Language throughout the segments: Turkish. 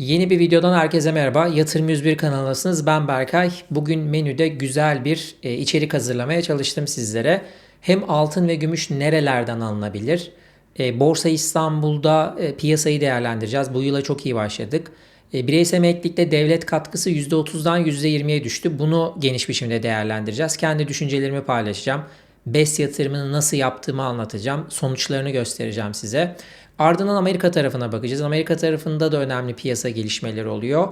Yeni bir videodan herkese merhaba. Yatırım 101 kanalındasınız. Ben Berkay. Bugün menüde güzel bir e, içerik hazırlamaya çalıştım sizlere. Hem altın ve gümüş nerelerden alınabilir? E, Borsa İstanbul'da e, piyasayı değerlendireceğiz. Bu yıla çok iyi başladık. Bireysel emeklilikte devlet katkısı %30'dan %20'ye düştü. Bunu geniş biçimde değerlendireceğiz. Kendi düşüncelerimi paylaşacağım. BES yatırımını nasıl yaptığımı anlatacağım. Sonuçlarını göstereceğim size. Ardından Amerika tarafına bakacağız. Amerika tarafında da önemli piyasa gelişmeleri oluyor.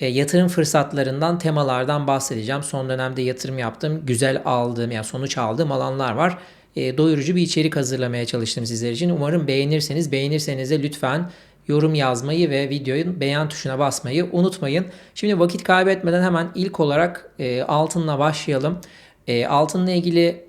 E, yatırım fırsatlarından, temalardan bahsedeceğim. Son dönemde yatırım yaptığım, güzel aldığım, yani sonuç aldığım alanlar var. E, doyurucu bir içerik hazırlamaya çalıştım sizler için. Umarım beğenirseniz, beğenirseniz de lütfen yorum yazmayı ve videoyu beğen tuşuna basmayı unutmayın. Şimdi vakit kaybetmeden hemen ilk olarak e, altınla başlayalım. E, altınla ilgili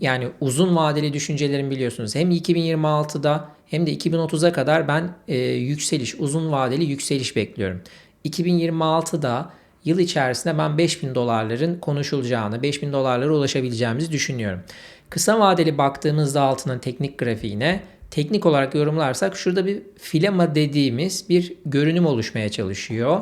yani uzun vadeli düşüncelerimi biliyorsunuz. Hem 2026'da hem de 2030'a kadar ben e, yükseliş, uzun vadeli yükseliş bekliyorum. 2026'da yıl içerisinde ben 5000 dolarların konuşulacağını, 5000 dolarlara ulaşabileceğimizi düşünüyorum. Kısa vadeli baktığımızda altının teknik grafiğine teknik olarak yorumlarsak şurada bir filama dediğimiz bir görünüm oluşmaya çalışıyor.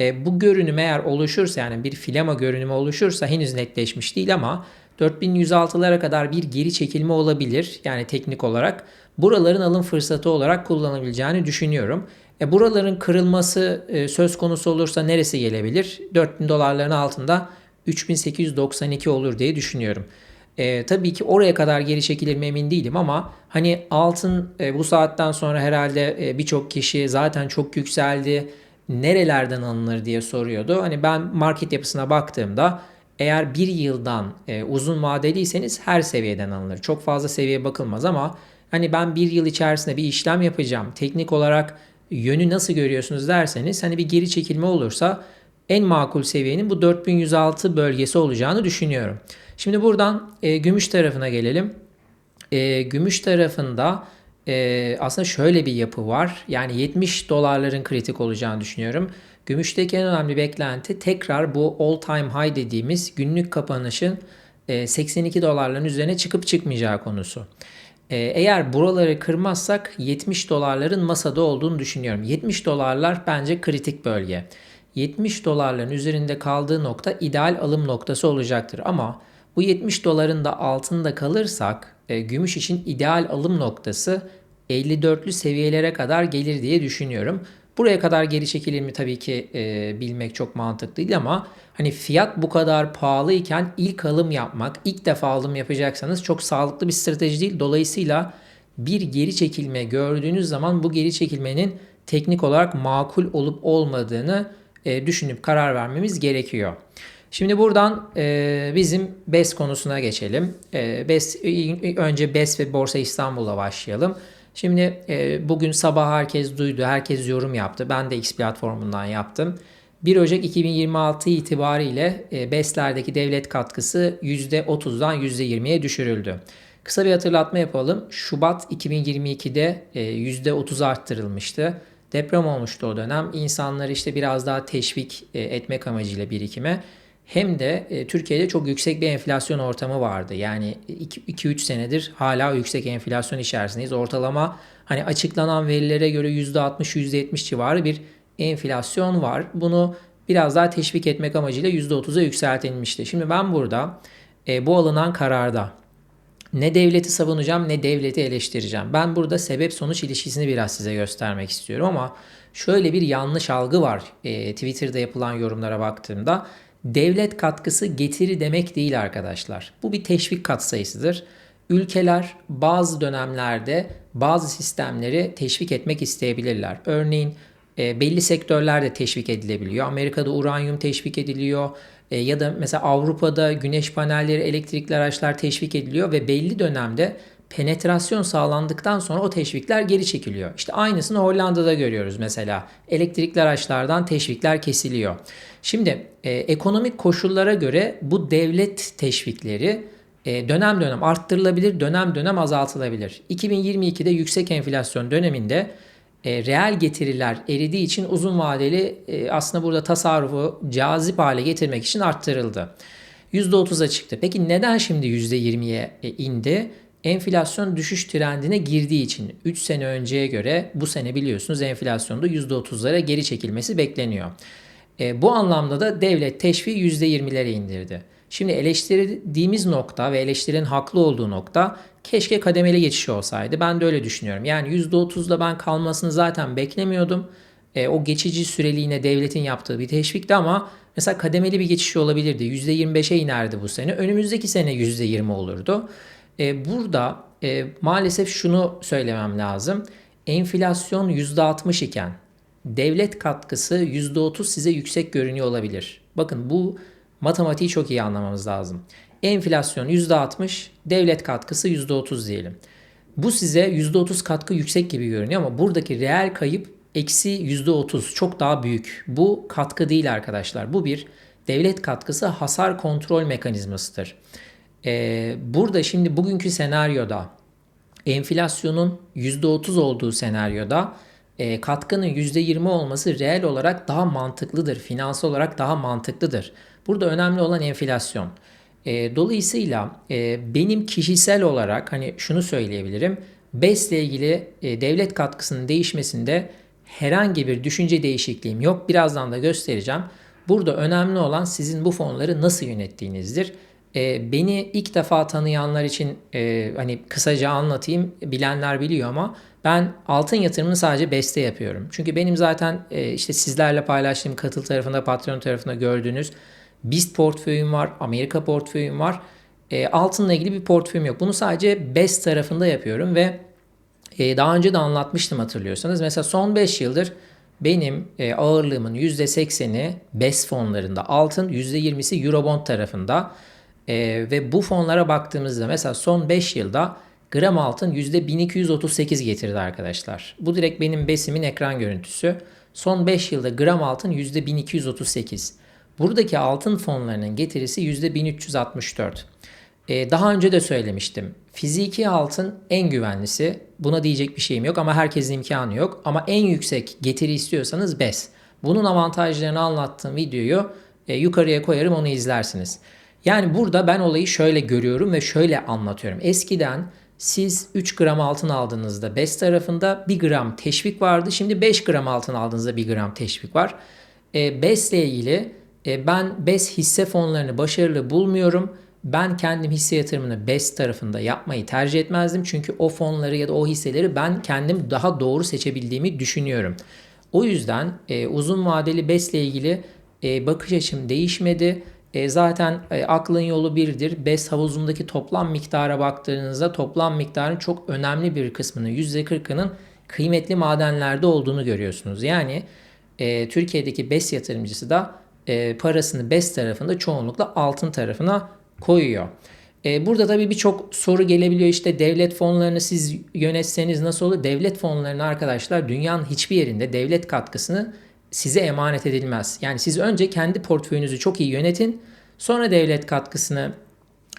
E, bu görünüm eğer oluşursa yani bir filama görünümü oluşursa henüz netleşmiş değil ama 4106'lara kadar bir geri çekilme olabilir. Yani teknik olarak buraların alım fırsatı olarak kullanabileceğini düşünüyorum. E buraların kırılması e, söz konusu olursa neresi gelebilir? 4000 dolarların altında 3892 olur diye düşünüyorum. E, tabii ki oraya kadar geri çekilir mi emin değilim ama hani altın e, bu saatten sonra herhalde e, birçok kişi zaten çok yükseldi. Nerelerden alınır diye soruyordu. Hani ben market yapısına baktığımda eğer bir yıldan e, uzun vadeliyseniz her seviyeden alınır. Çok fazla seviye bakılmaz ama hani ben bir yıl içerisinde bir işlem yapacağım. Teknik olarak yönü nasıl görüyorsunuz derseniz hani bir geri çekilme olursa en makul seviyenin bu 4106 bölgesi olacağını düşünüyorum. Şimdi buradan e, gümüş tarafına gelelim. E, gümüş tarafında e, aslında şöyle bir yapı var. Yani 70 dolarların kritik olacağını düşünüyorum. Gümüşteki en önemli beklenti tekrar bu all time high dediğimiz günlük kapanışın 82 e, dolarların üzerine çıkıp çıkmayacağı konusu. E, eğer buraları kırmazsak 70 dolarların masada olduğunu düşünüyorum. 70 dolarlar bence kritik bölge. 70 dolarların üzerinde kaldığı nokta ideal alım noktası olacaktır. Ama bu 70 doların da altında kalırsak e, gümüş için ideal alım noktası 54'lü seviyelere kadar gelir diye düşünüyorum. Buraya kadar geri çekilir mi tabii ki e, bilmek çok mantıklı değil ama hani fiyat bu kadar pahalı iken ilk alım yapmak, ilk defa alım yapacaksanız çok sağlıklı bir strateji değil. Dolayısıyla bir geri çekilme gördüğünüz zaman bu geri çekilmenin teknik olarak makul olup olmadığını e, düşünüp karar vermemiz gerekiyor. Şimdi buradan e, bizim BES konusuna geçelim. E, BES önce BES ve Borsa İstanbul'a başlayalım. Şimdi e, bugün sabah herkes duydu, herkes yorum yaptı. Ben de X platformundan yaptım. 1 Ocak 2026 itibariyle e, BES'lerdeki devlet katkısı %30'dan %20'ye düşürüldü. Kısa bir hatırlatma yapalım. Şubat 2022'de e, %30 arttırılmıştı. Deprem olmuştu o dönem. İnsanları işte biraz daha teşvik e, etmek amacıyla birikime hem de e, Türkiye'de çok yüksek bir enflasyon ortamı vardı. Yani 2-3 senedir hala yüksek enflasyon içerisindeyiz. Ortalama hani açıklanan verilere göre %60-%70 civarı bir enflasyon var. Bunu biraz daha teşvik etmek amacıyla %30'a yükseltilmişti. Şimdi ben burada e, bu alınan kararda ne devleti savunacağım ne devleti eleştireceğim. Ben burada sebep sonuç ilişkisini biraz size göstermek istiyorum ama şöyle bir yanlış algı var e, Twitter'da yapılan yorumlara baktığımda devlet katkısı getiri demek değil arkadaşlar. Bu bir teşvik katsayısıdır. Ülkeler bazı dönemlerde bazı sistemleri teşvik etmek isteyebilirler. Örneğin e, belli sektörlerde teşvik edilebiliyor. Amerika'da uranyum teşvik ediliyor. E, ya da mesela Avrupa'da güneş panelleri, elektrikli araçlar teşvik ediliyor ve belli dönemde penetrasyon sağlandıktan sonra o teşvikler geri çekiliyor. İşte aynısını Hollanda'da görüyoruz mesela. Elektrikli araçlardan teşvikler kesiliyor. Şimdi e, ekonomik koşullara göre bu devlet teşvikleri e, dönem dönem arttırılabilir, dönem dönem azaltılabilir. 2022'de yüksek enflasyon döneminde e, reel getiriler eridiği için uzun vadeli e, aslında burada tasarrufu cazip hale getirmek için arttırıldı. %30'a çıktı. Peki neden şimdi %20'ye e, indi? Enflasyon düşüş trendine girdiği için 3 sene önceye göre bu sene biliyorsunuz enflasyonda %30'lara geri çekilmesi bekleniyor. E, bu anlamda da devlet teşviği %20'lere indirdi. Şimdi eleştirdiğimiz nokta ve eleştirinin haklı olduğu nokta keşke kademeli geçiş olsaydı. Ben de öyle düşünüyorum. Yani %30'da ben kalmasını zaten beklemiyordum. E, o geçici süreliğine devletin yaptığı bir teşvikti ama mesela kademeli bir geçiş olabilirdi. %25'e inerdi bu sene. Önümüzdeki sene %20 olurdu. E, burada e, maalesef şunu söylemem lazım. Enflasyon %60 iken devlet katkısı %30 size yüksek görünüyor olabilir. Bakın bu matematiği çok iyi anlamamız lazım. Enflasyon %60, devlet katkısı %30 diyelim. Bu size %30 katkı yüksek gibi görünüyor ama buradaki reel kayıp eksi %30 çok daha büyük. Bu katkı değil arkadaşlar. Bu bir devlet katkısı hasar kontrol mekanizmasıdır. Ee, burada şimdi bugünkü senaryoda enflasyonun %30 olduğu senaryoda e, katkının %20 olması reel olarak daha mantıklıdır. Finansal olarak daha mantıklıdır. Burada önemli olan enflasyon. E, dolayısıyla e, benim kişisel olarak hani şunu söyleyebilirim. BES ile ilgili e, devlet katkısının değişmesinde herhangi bir düşünce değişikliğim yok. Birazdan da göstereceğim. Burada önemli olan sizin bu fonları nasıl yönettiğinizdir. E, beni ilk defa tanıyanlar için e, hani kısaca anlatayım. Bilenler biliyor ama ben altın yatırımını sadece beste yapıyorum. Çünkü benim zaten e, işte sizlerle paylaştığım katıl tarafında, patron tarafında gördüğünüz BIST portföyüm var, Amerika portföyüm var. E, altınla ilgili bir portföyüm yok. Bunu sadece BES tarafında yapıyorum ve e, daha önce de anlatmıştım hatırlıyorsanız. Mesela son 5 yıldır benim e, ağırlığımın %80'i BES fonlarında, altın %20'si Eurobond tarafında. E, ve bu fonlara baktığımızda mesela son 5 yılda gram altın %1238 getirdi arkadaşlar. Bu direkt benim BES'imin ekran görüntüsü. Son 5 yılda gram altın %1238. Buradaki altın fonlarının getirisi %1364. Ee, daha önce de söylemiştim. Fiziki altın en güvenlisi. Buna diyecek bir şeyim yok ama herkesin imkanı yok. Ama en yüksek getiri istiyorsanız BES. Bunun avantajlarını anlattığım videoyu e, yukarıya koyarım onu izlersiniz. Yani burada ben olayı şöyle görüyorum ve şöyle anlatıyorum. Eskiden siz 3 gram altın aldığınızda BES tarafında 1 gram teşvik vardı. Şimdi 5 gram altın aldığınızda 1 gram teşvik var. E, BES ile ilgili e, ben BES hisse fonlarını başarılı bulmuyorum. Ben kendim hisse yatırımını BES tarafında yapmayı tercih etmezdim. Çünkü o fonları ya da o hisseleri ben kendim daha doğru seçebildiğimi düşünüyorum. O yüzden e, uzun vadeli BES ile ilgili e, bakış açım değişmedi. E, zaten e, aklın yolu birdir. BES havuzundaki toplam miktara baktığınızda toplam miktarın çok önemli bir kısmının %40'ının kıymetli madenlerde olduğunu görüyorsunuz. Yani e, Türkiye'deki BES yatırımcısı da e, parasını BES tarafında çoğunlukla altın tarafına koyuyor. E, burada tabii birçok soru gelebiliyor işte devlet fonlarını siz yönetseniz nasıl olur? Devlet fonlarını arkadaşlar dünyanın hiçbir yerinde devlet katkısını size emanet edilmez. Yani siz önce kendi portföyünüzü çok iyi yönetin. Sonra devlet katkısını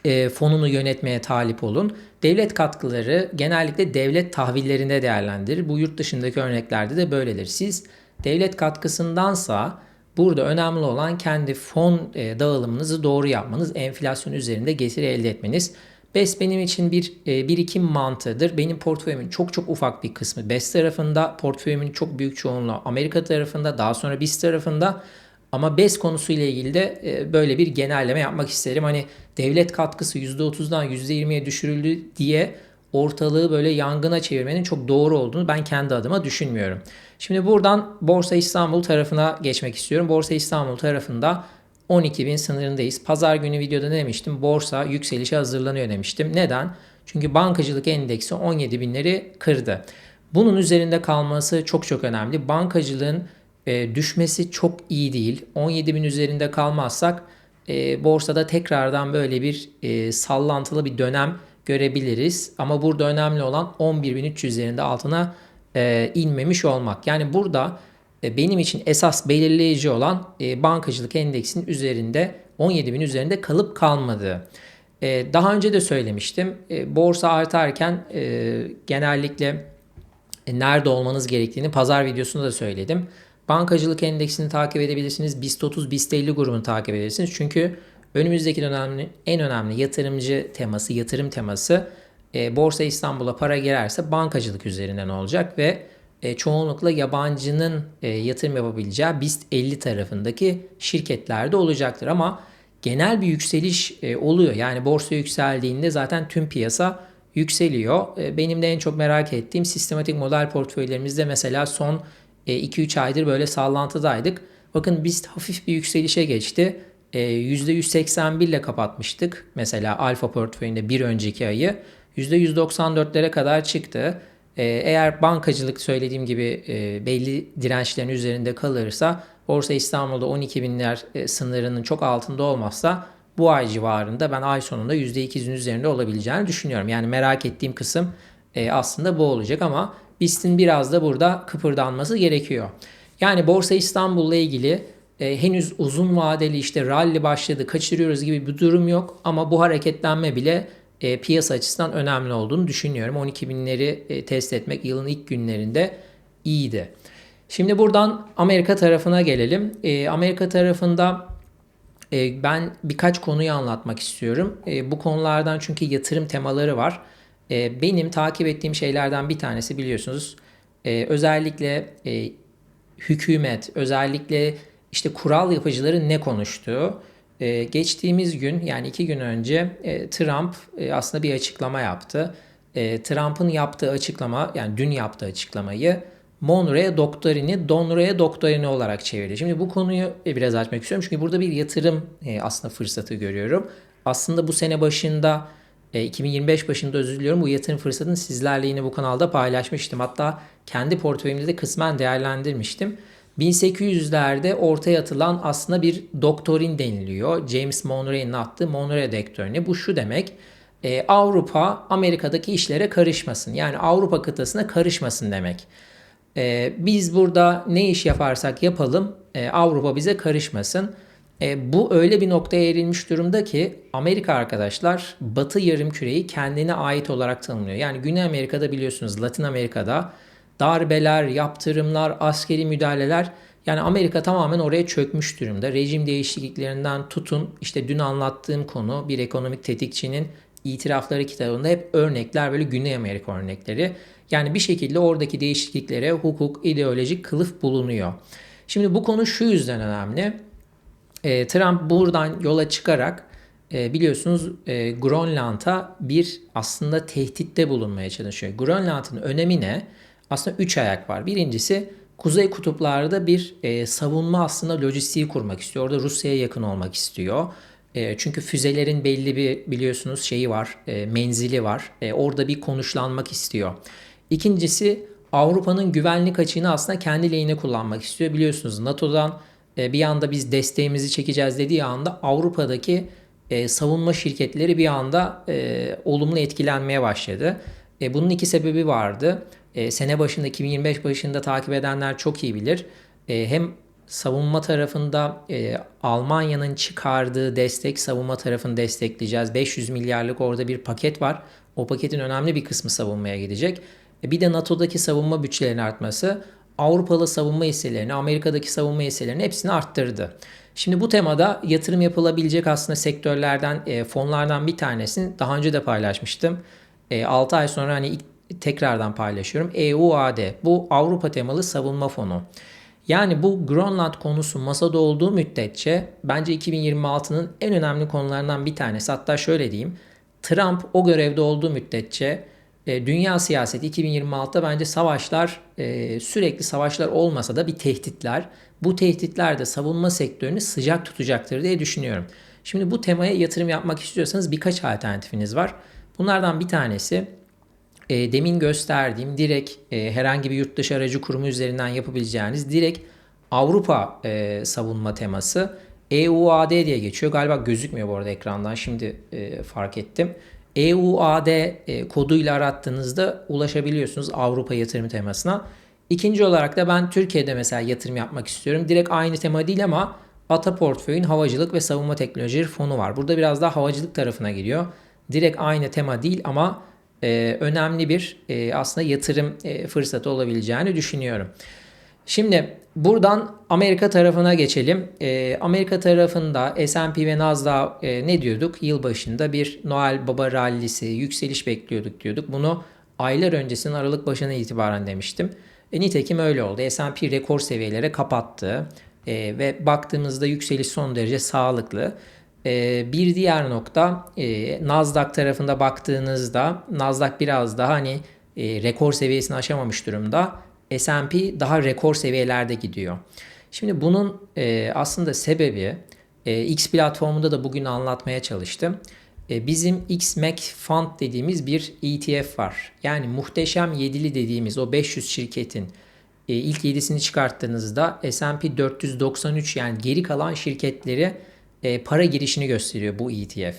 e, fonunu yönetmeye talip olun. Devlet katkıları genellikle devlet tahvillerinde değerlendirir. Bu yurt dışındaki örneklerde de böyledir. Siz devlet katkısındansa burada önemli olan kendi fon e, dağılımınızı doğru yapmanız, enflasyon üzerinde getiri elde etmeniz. BES benim için bir e, birikim mantığıdır. Benim portföyümün çok çok ufak bir kısmı BES tarafında, portföyümün çok büyük çoğunluğu Amerika tarafında, daha sonra BIST tarafında. Ama BES konusuyla ilgili de e, böyle bir genelleme yapmak isterim. Hani devlet katkısı %30'dan %20'ye düşürüldü diye ortalığı böyle yangına çevirmenin çok doğru olduğunu ben kendi adıma düşünmüyorum. Şimdi buradan Borsa İstanbul tarafına geçmek istiyorum. Borsa İstanbul tarafında 12 bin sınırındayız. Pazar günü videoda ne demiştim? Borsa yükselişe hazırlanıyor demiştim. Neden? Çünkü bankacılık endeksi 17 binleri kırdı. Bunun üzerinde kalması çok çok önemli. Bankacılığın e, düşmesi çok iyi değil. 17 bin üzerinde kalmazsak e, borsada tekrardan böyle bir e, sallantılı bir dönem görebiliriz. Ama burada önemli olan 11.300 üzerinde altına e, inmemiş olmak. Yani burada benim için esas belirleyici olan e, bankacılık endeksinin üzerinde 17.000 üzerinde kalıp kalmadığı. E, daha önce de söylemiştim. E, borsa artarken genellikle nerede olmanız gerektiğini pazar videosunda da söyledim. Bankacılık endeksini takip edebilirsiniz. BIST 30, BIST 50 grubunu takip edebilirsiniz. Çünkü önümüzdeki dönemin en önemli yatırımcı teması, yatırım teması Borsa İstanbul'a para girerse bankacılık üzerinden olacak ve e, çoğunlukla yabancının e, yatırım yapabileceği BIST 50 tarafındaki şirketlerde olacaktır. Ama genel bir yükseliş e, oluyor. Yani borsa yükseldiğinde zaten tüm piyasa yükseliyor. E, benim de en çok merak ettiğim sistematik model portföylerimizde mesela son 2-3 e, aydır böyle sallantıdaydık. Bakın BIST hafif bir yükselişe geçti. %181 ile kapatmıştık. Mesela alfa portföyünde bir önceki ayı. %194'lere kadar çıktı. Eğer bankacılık söylediğim gibi belli dirençlerin üzerinde kalırsa Borsa İstanbul'da 12 binler sınırının çok altında olmazsa bu ay civarında ben ay sonunda %200'ün üzerinde olabileceğini düşünüyorum. Yani merak ettiğim kısım aslında bu olacak ama BIST'in biraz da burada kıpırdanması gerekiyor. Yani Borsa İstanbul'la ilgili e, henüz uzun vadeli işte rally başladı kaçırıyoruz gibi bir durum yok ama bu hareketlenme bile e, piyasa açısından önemli olduğunu düşünüyorum. 12 binleri e, test etmek yılın ilk günlerinde iyiydi. Şimdi buradan Amerika tarafına gelelim. E, Amerika tarafında e, ben birkaç konuyu anlatmak istiyorum. E, bu konulardan çünkü yatırım temaları var. E, benim takip ettiğim şeylerden bir tanesi biliyorsunuz. E, özellikle e, hükümet, özellikle işte kural yapıcıların ne konuştuğu. E, geçtiğimiz gün yani iki gün önce e, Trump e, aslında bir açıklama yaptı. E, Trump'ın yaptığı açıklama yani dün yaptığı açıklamayı Monroe doktrini Donroe doktrini olarak çevirdi. Şimdi bu konuyu e, biraz açmak istiyorum çünkü burada bir yatırım e, aslında fırsatı görüyorum. Aslında bu sene başında 2025 e, başında özür diliyorum bu yatırım fırsatını sizlerle yine bu kanalda paylaşmıştım. Hatta kendi portföyümde de kısmen değerlendirmiştim. 1800'lerde ortaya atılan aslında bir doktorin deniliyor. James Monroe'nin attığı Monroe doktrini. Bu şu demek. E, Avrupa Amerika'daki işlere karışmasın. Yani Avrupa kıtasına karışmasın demek. E, biz burada ne iş yaparsak yapalım e, Avrupa bize karışmasın. E, bu öyle bir noktaya erilmiş durumda ki Amerika arkadaşlar Batı yarım küreyi kendine ait olarak tanımlıyor. Yani Güney Amerika'da biliyorsunuz Latin Amerika'da darbeler, yaptırımlar, askeri müdahaleler yani Amerika tamamen oraya çökmüş durumda. Rejim değişikliklerinden tutun işte dün anlattığım konu bir ekonomik tetikçinin itirafları kitabında hep örnekler böyle Güney Amerika örnekleri. Yani bir şekilde oradaki değişikliklere hukuk, ideolojik kılıf bulunuyor. Şimdi bu konu şu yüzden önemli. E, Trump buradan yola çıkarak e, biliyorsunuz e, Grönland'a bir aslında tehditte bulunmaya çalışıyor. Grönland'ın önemi ne? Aslında üç ayak var. Birincisi Kuzey kutuplarda bir e, savunma aslında lojistiği kurmak istiyor. Orada Rusya'ya yakın olmak istiyor. E, çünkü füzelerin belli bir biliyorsunuz şeyi var, e, menzili var. E, orada bir konuşlanmak istiyor. İkincisi Avrupa'nın güvenlik açığını aslında kendi lehine kullanmak istiyor. Biliyorsunuz NATO'dan e, bir anda biz desteğimizi çekeceğiz dediği anda Avrupa'daki e, savunma şirketleri bir anda e, olumlu etkilenmeye başladı. E, bunun iki sebebi vardı. E, sene başında 2025 başında takip edenler çok iyi bilir. E, hem savunma tarafında e, Almanya'nın çıkardığı destek savunma tarafını destekleyeceğiz. 500 milyarlık orada bir paket var. O paketin önemli bir kısmı savunmaya gidecek. E, bir de NATO'daki savunma bütçelerinin artması Avrupalı savunma hisselerini, Amerika'daki savunma hisselerini hepsini arttırdı. Şimdi bu temada yatırım yapılabilecek aslında sektörlerden, e, fonlardan bir tanesini daha önce de paylaşmıştım. E, 6 ay sonra hani tekrardan paylaşıyorum. EUAD bu Avrupa temalı savunma fonu. Yani bu Grönland konusu masada olduğu müddetçe bence 2026'nın en önemli konularından bir tanesi. Hatta şöyle diyeyim. Trump o görevde olduğu müddetçe e, dünya siyaseti 2026'da bence savaşlar e, sürekli savaşlar olmasa da bir tehditler. Bu tehditler de savunma sektörünü sıcak tutacaktır diye düşünüyorum. Şimdi bu temaya yatırım yapmak istiyorsanız birkaç alternatifiniz var. Bunlardan bir tanesi e, demin gösterdiğim direkt e, herhangi bir yurt dışı aracı kurumu üzerinden yapabileceğiniz direkt Avrupa e, savunma teması EUAD diye geçiyor. Galiba gözükmüyor bu arada ekrandan şimdi e, fark ettim. EUAD e, koduyla arattığınızda ulaşabiliyorsunuz Avrupa yatırım temasına. İkinci olarak da ben Türkiye'de mesela yatırım yapmak istiyorum. Direkt aynı tema değil ama Ata Portföy'ün havacılık ve savunma teknolojileri fonu var. Burada biraz daha havacılık tarafına giriyor. Direkt aynı tema değil ama e, önemli bir e, aslında yatırım e, fırsatı olabileceğini düşünüyorum. Şimdi Buradan Amerika tarafına geçelim. E, Amerika tarafında S&P ve Nasdaq e, ne diyorduk? Yılbaşında bir Noel Baba rallisi, yükseliş bekliyorduk diyorduk. Bunu aylar öncesinin Aralık başına itibaren demiştim. E, nitekim öyle oldu. S&P rekor seviyelere kapattı. E, ve baktığımızda yükseliş son derece sağlıklı. E, bir diğer nokta e, Nasdaq tarafında baktığınızda Nasdaq biraz daha hani e, rekor seviyesini aşamamış durumda. S&P daha rekor seviyelerde gidiyor. Şimdi bunun e, aslında sebebi X platformunda da bugün anlatmaya çalıştım. Bizim XMAC Fund dediğimiz bir ETF var. Yani muhteşem yedili dediğimiz o 500 şirketin ilk yedisini çıkarttığınızda S&P 493 yani geri kalan şirketleri e, para girişini gösteriyor bu ETF.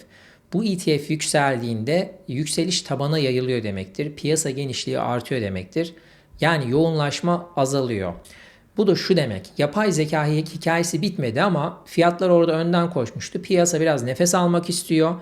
Bu ETF yükseldiğinde yükseliş tabana yayılıyor demektir. Piyasa genişliği artıyor demektir. Yani yoğunlaşma azalıyor. Bu da şu demek. Yapay zeka hikayesi bitmedi ama fiyatlar orada önden koşmuştu. Piyasa biraz nefes almak istiyor.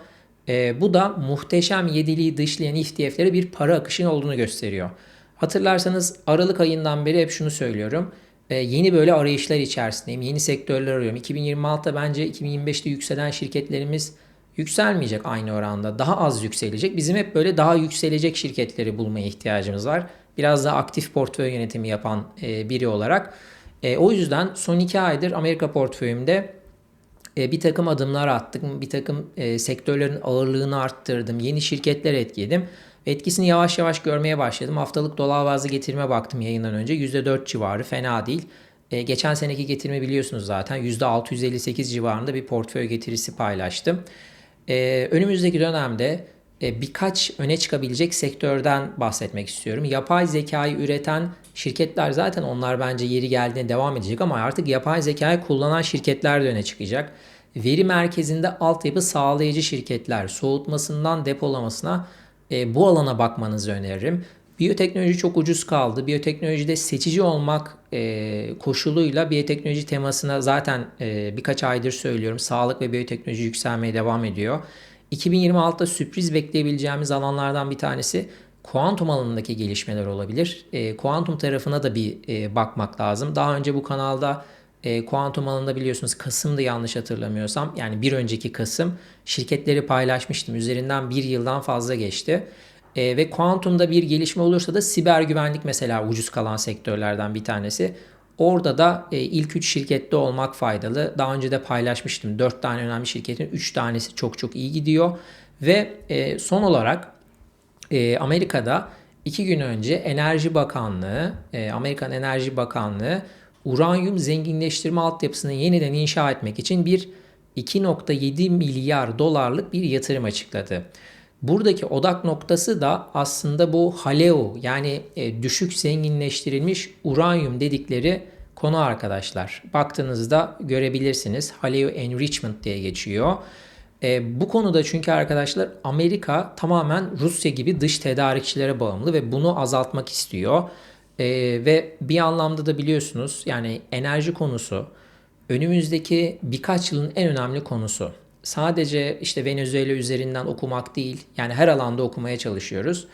E, bu da muhteşem yediliği dışlayan ETF'lere bir para akışının olduğunu gösteriyor. Hatırlarsanız Aralık ayından beri hep şunu söylüyorum. E, yeni böyle arayışlar içerisindeyim. Yeni sektörler arıyorum. 2026'da bence 2025'te yükselen şirketlerimiz yükselmeyecek aynı oranda. Daha az yükselecek. Bizim hep böyle daha yükselecek şirketleri bulmaya ihtiyacımız var. Biraz daha aktif portföy yönetimi yapan e, biri olarak. E, o yüzden son iki aydır Amerika portföyümde e, bir takım adımlar attık. Bir takım sektörlerin ağırlığını arttırdım. Yeni şirketler etkiledim. Etkisini yavaş yavaş görmeye başladım. Haftalık dolar bazlı getirme baktım yayından önce. %4 civarı fena değil. E, geçen seneki getirme biliyorsunuz zaten. %658 civarında bir portföy getirisi paylaştım. E, önümüzdeki dönemde e, birkaç öne çıkabilecek sektörden bahsetmek istiyorum. Yapay zekayı üreten şirketler zaten onlar bence yeri geldiğinde devam edecek ama artık yapay zekayı kullanan şirketler de öne çıkacak. Veri merkezinde altyapı sağlayıcı şirketler soğutmasından depolamasına e, bu alana bakmanızı öneririm. Biyoteknoloji çok ucuz kaldı. Biyoteknolojide seçici olmak e, koşuluyla biyoteknoloji temasına zaten e, birkaç aydır söylüyorum. Sağlık ve biyoteknoloji yükselmeye devam ediyor. 2026'da sürpriz bekleyebileceğimiz alanlardan bir tanesi kuantum alanındaki gelişmeler olabilir. E, kuantum tarafına da bir e, bakmak lazım. Daha önce bu kanalda e, kuantum alanında biliyorsunuz Kasım'da yanlış hatırlamıyorsam yani bir önceki Kasım şirketleri paylaşmıştım. Üzerinden bir yıldan fazla geçti. E, ve kuantumda bir gelişme olursa da siber güvenlik mesela ucuz kalan sektörlerden bir tanesi. Orada da e, ilk 3 şirkette olmak faydalı. Daha önce de paylaşmıştım. 4 tane önemli şirketin 3 tanesi çok çok iyi gidiyor. Ve e, son olarak e, Amerika'da 2 gün önce Enerji Bakanlığı, e, Amerikan Enerji Bakanlığı uranyum zenginleştirme altyapısını yeniden inşa etmek için bir 2.7 milyar dolarlık bir yatırım açıkladı. Buradaki odak noktası da aslında bu haleo yani e, düşük zenginleştirilmiş uranyum dedikleri konu arkadaşlar. Baktığınızda görebilirsiniz. Haleo enrichment diye geçiyor. E, bu konuda çünkü arkadaşlar Amerika tamamen Rusya gibi dış tedarikçilere bağımlı ve bunu azaltmak istiyor. E, ve bir anlamda da biliyorsunuz yani enerji konusu önümüzdeki birkaç yılın en önemli konusu sadece işte Venezuela üzerinden okumak değil yani her alanda okumaya çalışıyoruz.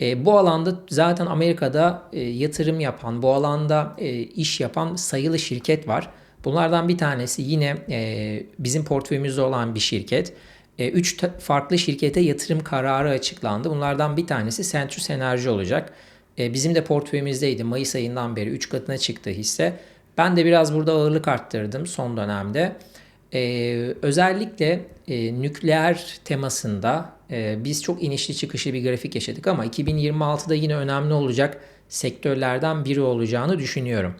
E, bu alanda zaten Amerika'da e, yatırım yapan, bu alanda e, iş yapan sayılı şirket var. Bunlardan bir tanesi yine e, bizim portföyümüzde olan bir şirket. E, üç farklı şirkete yatırım kararı açıklandı. Bunlardan bir tanesi Centrus Enerji olacak. E, bizim de portföyümüzdeydi. Mayıs ayından beri 3 katına çıktı hisse. Ben de biraz burada ağırlık arttırdım son dönemde. Ee, özellikle e, nükleer temasında e, biz çok inişli çıkışlı bir grafik yaşadık ama 2026'da yine önemli olacak sektörlerden biri olacağını düşünüyorum.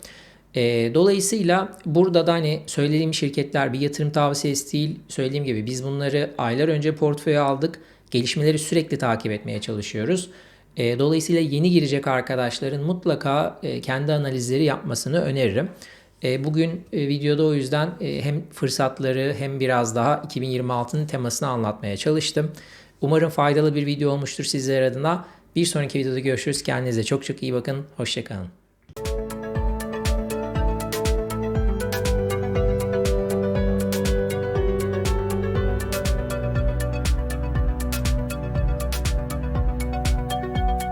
E, dolayısıyla burada da hani söylediğim şirketler bir yatırım tavsiyesi değil. Söylediğim gibi biz bunları aylar önce portföye aldık. Gelişmeleri sürekli takip etmeye çalışıyoruz. E, dolayısıyla yeni girecek arkadaşların mutlaka e, kendi analizleri yapmasını öneririm. E, bugün e, videoda o yüzden e, hem fırsatları hem biraz daha 2026'nın temasını anlatmaya çalıştım. Umarım faydalı bir video olmuştur sizler adına. Bir sonraki videoda görüşürüz. Kendinize çok çok iyi bakın. Hoşçakalın.